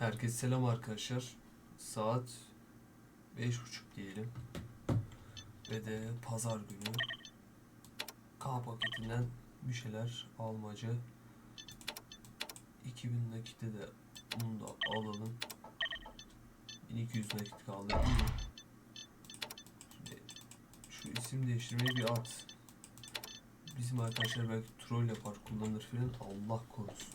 Herkese selam arkadaşlar. Saat beş buçuk diyelim. Ve de pazar günü K paketinden bir şeyler almaca. 2000 nakitte de bunu da alalım. 1200 nakit kaldı? Şimdi şu isim değiştirmeyi bir at. Bizim arkadaşlar belki troll yapar kullanır filan Allah korusun.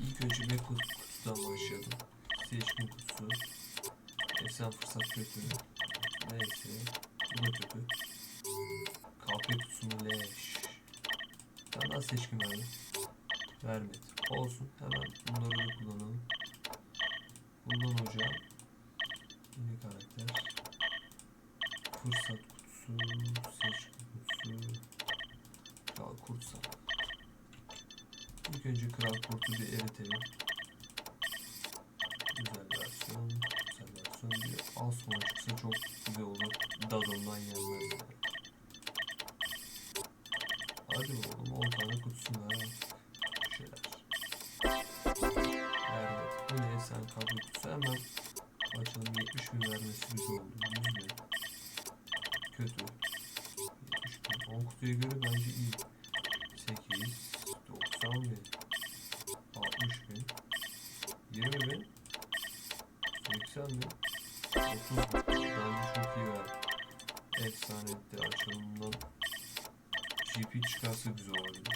İlk önce Mac kutudan başlayalım. Seçkin kutusu. Efsane fırsat kötü. Neyse. Bu da kötü. KP kutusunu leş. Tane daha seçkin verdi. Vermedi. Olsun. Hemen bunları da kullanalım. Bundan hoca. Yeni karakter. Fırsat kutusu. Seçkin kutusu. Kral kurtsal. İlk önce kral kurtu bir eritelim. Asuma çıksa çok güzel olur. Dadondan yenmez. Hadi oğlum 10 tane kutusunu ver şeyler. Vermedi. Bu ne sen kadro kutusu hemen açalım 70 bin vermesi güzel oldu. 100 bin. Kötü. 70 bin. 10 kutuya göre bence iyi. 8, 90 bin, 60 bin, 20 bin, 80 bin, 30 bin. Bence çok iyi verdi. Efsane etti açılımdan. GP çıkarsa güzel olabilir.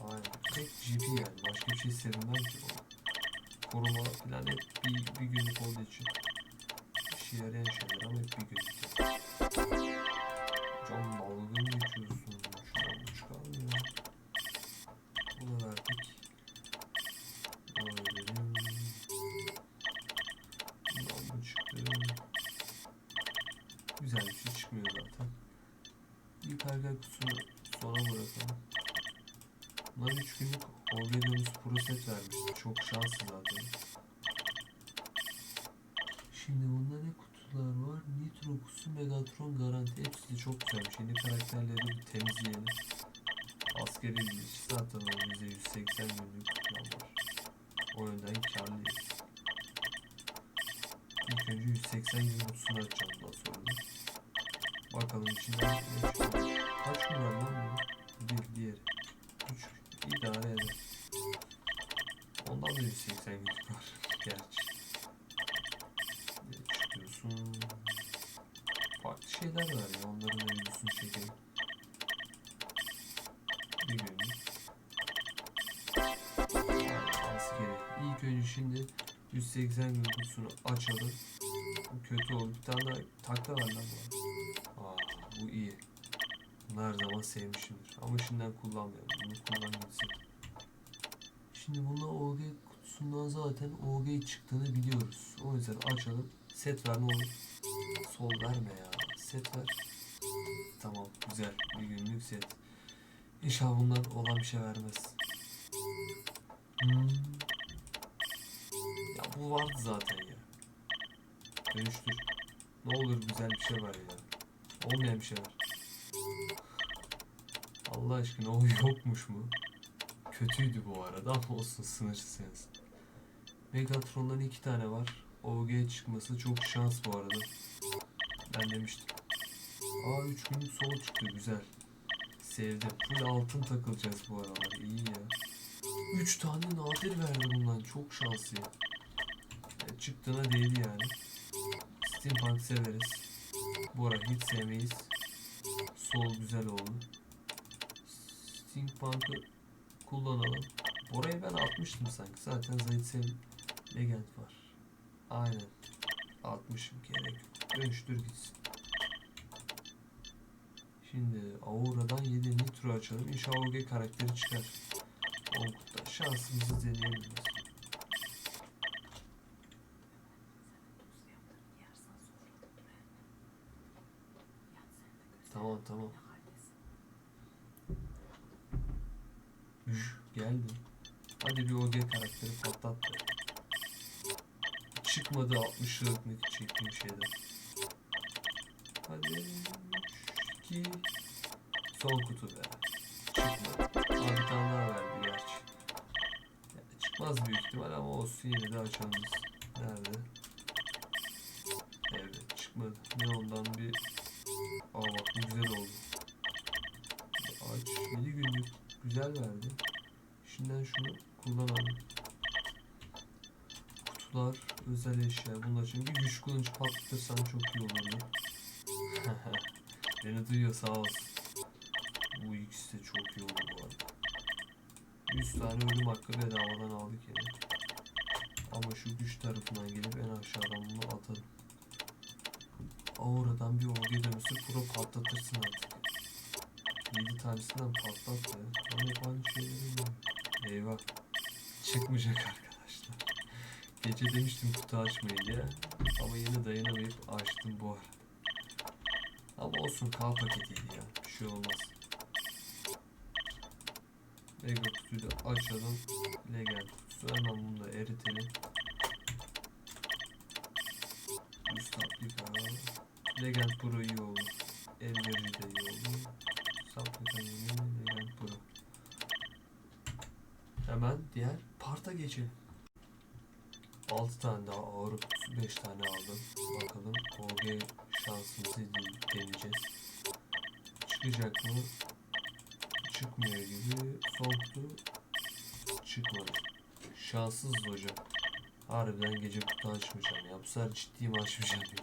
Aynen. Tek GP yani. Başka bir şey sevinmem ki bana. Koruma falan hep bir, bir günlük olduğu için. İşe yarayan şeyler ama hep bir günlük. Can dalgın geçiyorsun. Bir karga kutusunu sona bırakalım. Bunlar 3 günlük Orgelium's Pro set vermişti. Çok şanslı zaten. Şimdi bunda ne kutular var? Nitro kutusu, Megatron garanti. Hepsi çok güzelmiş. Yeni karakterleri bir temizleyelim. Askeri iş zaten o bize 180 günlük kutular var. O yönden karlıyız. İlk önce 180 gün kutusunu açacağım daha sonra. Bakalım içinden ne çıkıyor. Kaç lan bu? Bir, diğeri. Üç. İdare eder. Ondan da 180 günlük var. Gerçi. Ne çıkıyorsun? Farklı şeyler var ya. Onların da videosunu çekelim. Bir günlük. Askeri. İlk önce şimdi 180 gün kutusunu açalım. Bu kötü oldu. Bir tane daha takla var lan bu. Bunu her zaman sevmişimdir. Ama şimdiden kullanmıyorum. Bunu kullan gitsin. Şimdi bunda OG kutusundan zaten OG çıktığını biliyoruz. O yüzden açalım. Set ver ne olur. Sol verme ya. Set ver. Tamam güzel. Bir günlük set. İnşallah bunlar olan bir şey vermez. Hmm. Ya bu vardı zaten ya. Dönüştür. Ne olur güzel bir şey var ya. Olmayan bir şey var. Allah aşkına o yokmuş mu? Kötüydü bu arada ama olsun sınırsız. Megatron'dan iki tane var. OG çıkması çok şans bu arada. Ben demiştim. Aa 3 günlük solo çıktı güzel. Sevdim. Full altın takılacağız bu aralar. İyi ya. 3 tane nadir verdi bundan. Çok şanslı. Yani çıktığına değdi yani. Steampunk severiz. Bu ara hiç sevmeyiz. Sol güzel oldu. Steampunk'ı kullanalım. Orayı ben atmıştım sanki. Zaten Zayt Selim Legend var. Aynen. Atmışım gerek. Dönüştür gitsin. Şimdi Aura'dan 7 Nitro açalım. İnşallah OG karakteri çıkar. Onkut'ta şansımızı deneyelim. Tamam tamam. Geldi. Hadi bir OG karakteri patlat. be. Çıkmadı 60 liralık çektiğim şeyden. Hadi 3, 2, son kutu be. Çıkmadı. Aa, bir tane daha verdi gerçi. Ya, çık. Çıkmaz büyük ihtimal ama olsun yine de açalım. Nerede? Evet çıkmadı. Ne ondan bir... Aa bak güzel oldu. Aç 7 günlük güzel verdi. Şimdiden şunu kullanalım. Kutular, özel eşya bunlar bir güç kılıncı patlatırsan çok iyi olurdu. Beni duyuyor sağ olsun. Bu ikisi de çok iyi oldu bu arada. 100 tane ölüm hakkı bedavadan aldık yine. Ama şu güç tarafından gelip en aşağıdan bunu atalım. Aura'dan bir orge dönüsü pro patlatırsın artık. 7 tanesinden patlat ya. Hani aynı şeyleri mi? Eyvah. Çıkmayacak arkadaşlar. Gece demiştim kutu açmayın diye. Ama yine dayanamayıp açtım bu ara. Ama olsun K paketiydi ya. Bir şey olmaz. Mega kutuyu da açalım. Legend kutusu hemen bunu da eritelim. Üst aplika. Legend Pro iyi oldu. Hemen diğer parta geçelim. 6 tane daha ağır kutusu 5 tane aldım. Bakalım OG şansımızı de- deneyeceğiz. Çıkacak mı? Çıkmıyor gibi. Son kutu çıkmadı. Şanssız hocam. Harbiden gece kutu açmayacağım ya. Bu sefer ciddiyim açmayacağım bir de.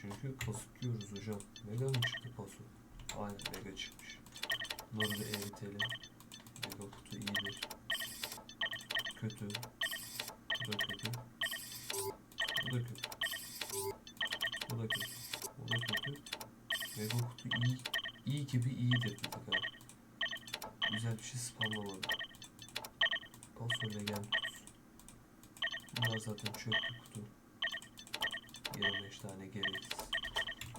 Çünkü yiyoruz hocam. Mega mı çıktı pasuk? Aynen mega çıkmış. Bunları da eritelim. Mega kutu iyidir. Kötü. Bu da kötü. Bu da kötü. Bu da kötü. Bu da kötü. Mega kutu iyi. iyi gibi iyidir bir tık ha. Güzel bir şey spamlamadı. Paso legend kutusu. Bunlar zaten çöplü kutu. 25 tane gereksiz.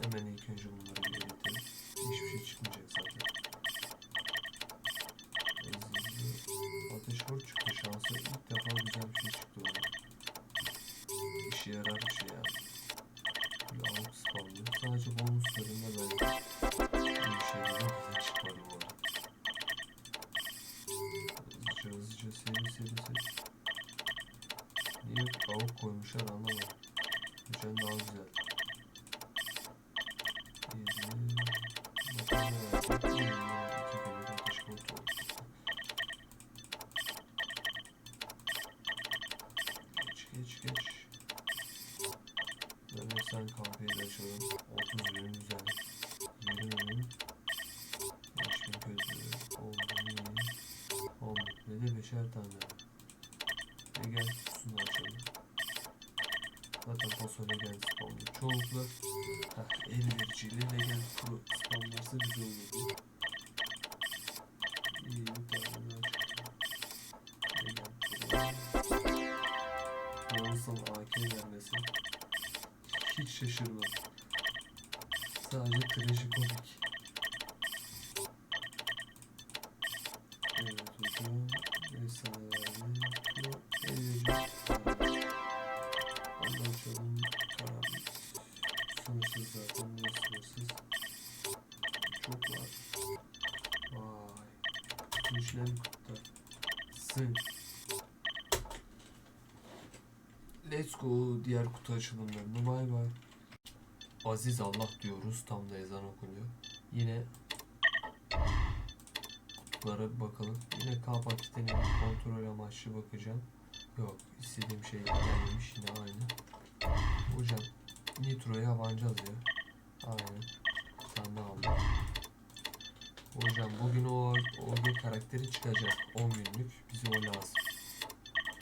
Hemen ilk önce bunları bir eritelim. Hiçbir şey çıkmayacak zaten. Vur çıktı şansı. İlk defa güzel bir şey çıktı ona. İşe yarar Zaten paso legend spamlı. Çoğunlukla heh, el vericiyle legend pro spamlarsa güzel olurdu. İyi bir tane. Monson AK gelmesi. Hiç şaşırmadım. Sadece trajikomik. Evet hocam. Vesaire. Bütün işler kutlar. Sın. Let's go diğer kutu açılımlarına bay bay. Aziz Allah diyoruz tam da ezan okunuyor. Yine kutulara bakalım. Yine K paketine kontrol amaçlı bakacağım. Yok istediğim şey gelmemiş yine aynı. Hocam Nitro'ya abanacağız ya. Aynen. Aldın? Hocam bugün o OG karakteri çıkacak. 10 günlük. Bize o lazım.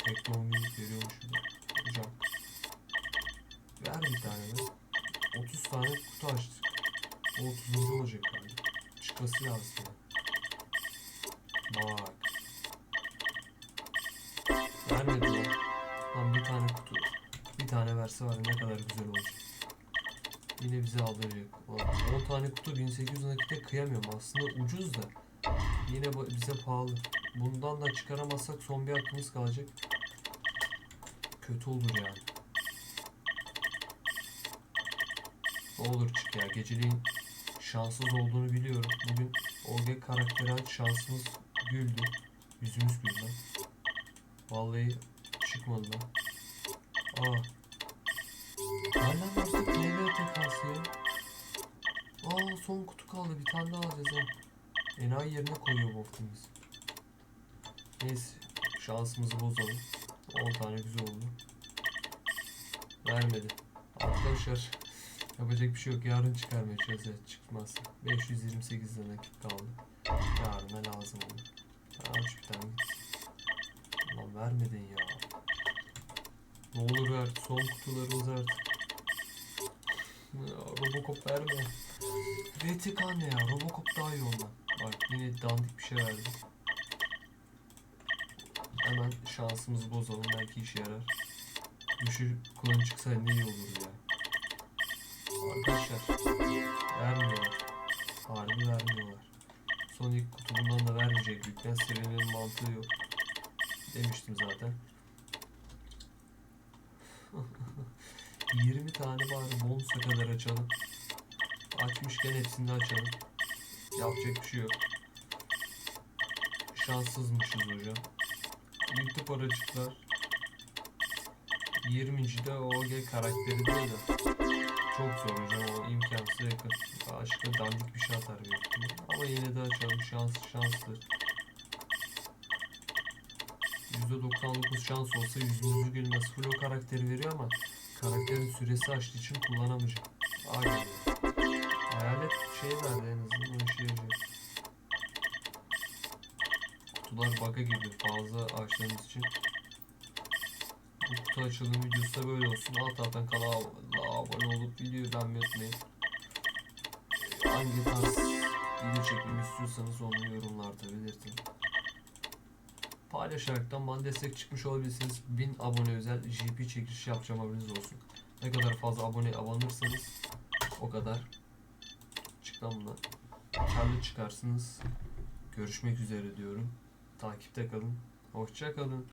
Tek de 10 günlük veriyormuş bir de. Hocam. Ver bir tane be. 30 tane kutu açtık. O 30. olacak galiba. Çıkması lazım. Bak. Vermedi lan. Lan bir tane kutu. Bir tane verse var ne kadar güzel olacak. Yine bizi aldıracak. Ulan 10 tane kutu 1800 nakite kıyamıyorum. Aslında ucuz da. Yine bize pahalı. Bundan da çıkaramazsak son bir hakkımız kalacak. Kötü olur yani. Ne olur çık ya. Geceliğin şanssız olduğunu biliyorum. Bugün OG karakteri aç şansımız güldü. Yüzümüz güldü. Vallahi çıkmadı lan. Aa. Hala başta PV tekası ya. Aa son kutu kaldı. Bir tane daha alacağız ha. Enayi yerine koyuyor bu Optimus. Neyse. Şansımızı bozalım. 10 tane güzel oldu. Vermedi. Arkadaşlar yapacak bir şey yok. Yarın çıkarmaya çalışacağız. Çıkmaz. 528 lira nakit kaldı. Yarına lazım olur. Aç bir tane gitsin. Ulan vermedin ya. Ne olur ver. Son kutularımız artık. Ya, Robocop verme. RTK ne ya? Robocop daha iyi ondan. Bak yine dandik bir şey verdi. Hemen şansımızı bozalım. Belki işe yarar. Düşür kulağın çıksa ne iyi olur ya. Arkadaşlar vermiyorlar. Harbi vermiyorlar. Son ilk kutu bundan da vermeyecek büyükten. Serinin mantığı yok. Demiştim zaten. 20 tane bari bonusa kadar açalım. Açmışken hepsini açalım. Yapacak bir şey yok. Şanssızmışız hocam. Bitti paracıklar. 20. de OG karakteri değil de. Çok zor hocam o imkansıza yakın. Başka dandik bir şey atar ihtimal. Ama yine de açalım şans şanslı. %99 şans olsa yüzümüzü gülmez. Flo karakteri veriyor ama karakterin süresi açtığı için kullanamayacağım. Aynen. Hayalet şey verdi en azından işe yarayacak. Kutular bug'a giriyor fazla açtığımız için. Bu kutu açılım videosu da böyle olsun. Alt alttan kanala abone olup videoyu beğenmeyi unutmayın. Hangi tarz video çekmemi istiyorsanız onu yorumlarda belirtin. Paylaşaraktan bana destek çıkmış olabilirsiniz. 1000 abone özel GP çekiliş yapacağım haberiniz olsun. Ne kadar fazla abone abanırsanız o kadar çıklamla karlı çıkarsınız. Görüşmek üzere diyorum. Takipte kalın. Hoşça kalın.